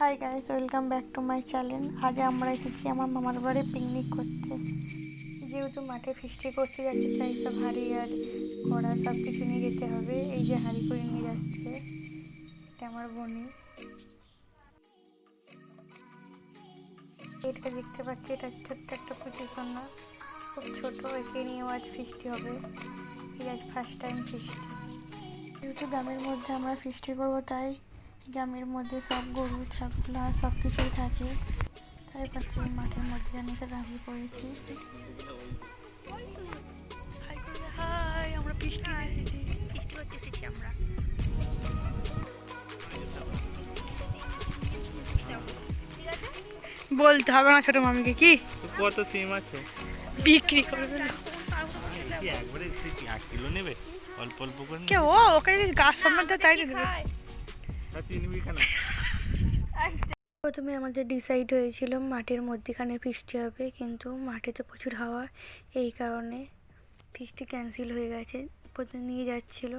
Hi guys welcome back to my channel আজ আমরা এসেছি আমার মামার বাড়ি পিকনিক করতে। যেহেতু মাঠে ফিস্টি করতে যাচ্ছি, তাই সব হাঁড়ি আর কড়া সব কিছু নিয়ে যেতে হবে। এই যে হাঁড়ি করে নিয়ে যাচ্ছে, এটা আমার বোনি এটা দেখতে পাচ্ছি, এটা ছোট্ট একটা পজিশন না, খুব ছোট, একে নিয়ে আজ ফিস্টি হবে। এই আজ ফার্স্ট টাইম ফিস্টি যেহেতু গ্রামের মধ্যে আমরা ফিস্টি করব, তাই গ্রামের মধ্যে সব গরু ছাগলা সব কিছুই থাকে। তাই পাচ্ছি মাঠের মধ্যে আমি তো দাঁড়িয়ে পড়েছি। হাই আমরা বৃষ্টি বৃষ্টি করতে এসেছি আমরা। বলতে হবে না ছোট মামিকে কি? কত সিম আছে। বিক্রি করবে না। একবারে এক কিলো নেবে? অল্প অল্প করে কে ও ওকে গাছ সম্বন্ধে তাই দেবে। তা তিন বিঘা না প্রথমে আমাদের ডিসাইড হয়েছিল মাঠের মধ্যেখানে ফিস্টি হবে, কিন্তু মাঠে তো প্রচুর হাওয়া, এই কারণে ফিস্টি ক্যান্সেল হয়ে গেছে। প্রথমে নিয়ে যাচ্ছিল,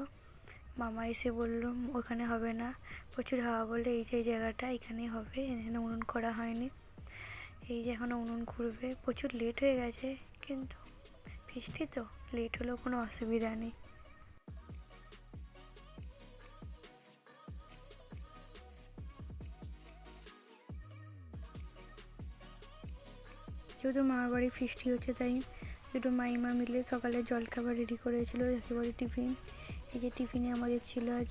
মামা এসে বলল, ওখানে হবে না, প্রচুর হাওয়া বলে এই যে জায়গাটা এখানেই হবে, এখানে উনুন করা হয়নি। এই যে এখন উনুন ঘুরবে প্রচুর লেট হয়ে গেছে, কিন্তু ফিস্টি তো লেট হলেও কোনো অসুবিধা নেই। যেহেতু মামার বাড়ি ফিস্টি হচ্ছে তাই দুটো মাইমা মিলে সকালে জলখাবার রেডি করেছিল একেবারে টিফিন। এই যে টিফিনে আমাদের ছিল আজ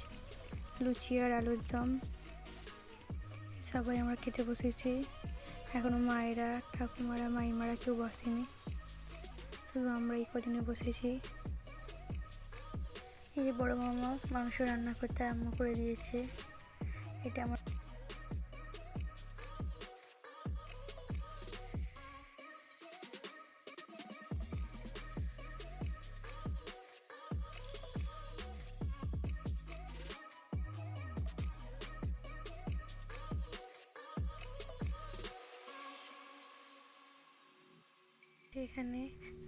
লুচি আর আলুর দম। সবাই আমরা খেতে বসেছি। এখনও মায়েরা, ঠাকুমারা, মাইমারা কেউ বসেনি। শুধু আমরা এই কদিনে বসেছি। এই যে বড় মামা মাংস রান্না করতে আরম্ভ করে দিয়েছে। এটা আমার এখানে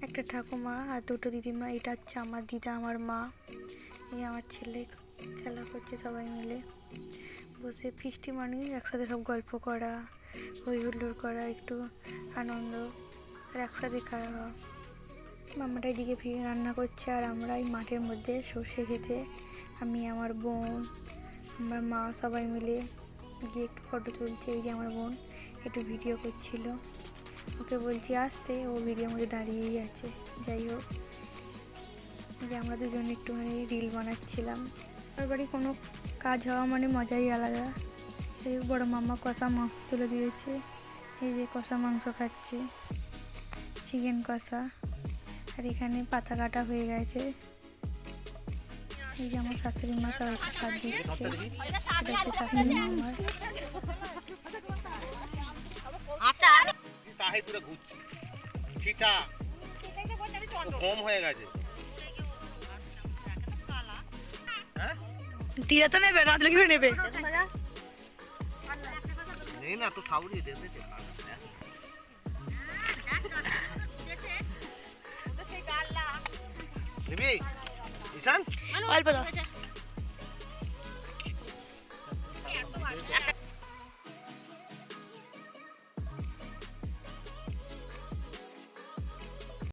একটা ঠাকুমা আর দুটো দিদিমা, এটা হচ্ছে আমার দিদা, আমার মা। এই আমার ছেলে খেলা করছে সবাই মিলে। বসে ফিস্টি মানে একসাথে সব গল্প করা হই হুল্লোড় করা, একটু আনন্দ, আর একসাথে খাওয়া মামাটা এদিকে ফিরে রান্না করছে, আর আমরা এই মাঠের মধ্যে সর্ষে খেতে, আমি, আমার বোন, আমার মা সবাই মিলে গিয়ে একটু ফটো তুলছে, এই যে আমার বোন, একটু ভিডিও করছিল। ওকে বলছি আসতে, ও ভিডিওর মধ্যে দাঁড়িয়েই আছে। যাই হোক, যে আমরা দুজন একটুখানি রিল বানাচ্ছিলাম। আর বাড়ি কোনো কাজ হওয়া মানে মজাই আলাদা। এই বড় মামা কষা মাংস তুলে দিয়েছে। এই যে কষা মাংস খাচ্ছে। চিকেন কষা। আর এখানে পাতা কাটা হয়ে গেছে। এই যে আমার শাশুড়ি মা সবাইকে ভাত দিচ্ছে। শাশুড়ি আমার। তাহে পুরো ঘুরছি। ঠিকা কম হয়ে গেছে। হ্যাঁ? তো নেবে রাত লেগে নেবে। নেই না তো সাউরি দে দে নিবি ঈশান? অল্প দাও।